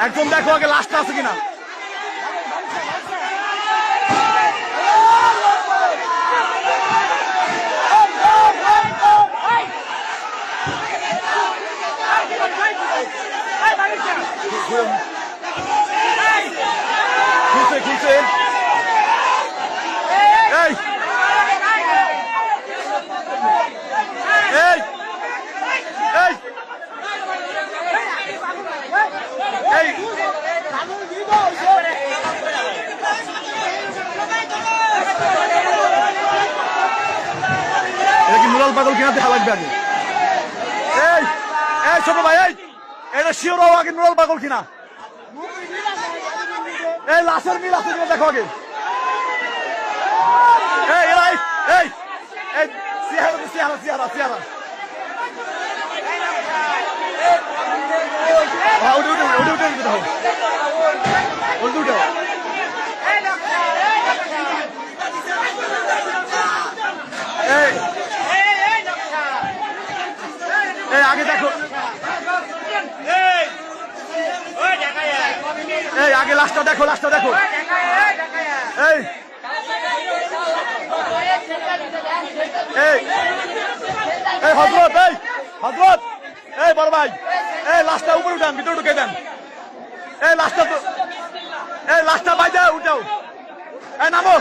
একজন দেখো আগে লাস্ট আছে কিনা খুলছে কি পাগল কিনা দেখা লাগবে আগে। এই এই ছোট ভাই, এই, এটা শিওর হও আগে নুরাল পাগল কিনা। এই, লাশের মিল আছে কিনা দেখো আগে। এই এই এই চেহারা চেহারা চেহারা সিহারা এই, আগে দেখো। এই, আগে লাস্টটা দেখো লাস্টটা দেখো। এই। এই। হজরত এই হজরত। এই, বড় ভাই, এই লাস্টটা উপরে উঠান, ভিতরে ঢুকে দেন এই লাস্টটা এই লাস্টটা বাইদা উঠাও। এই, নামো।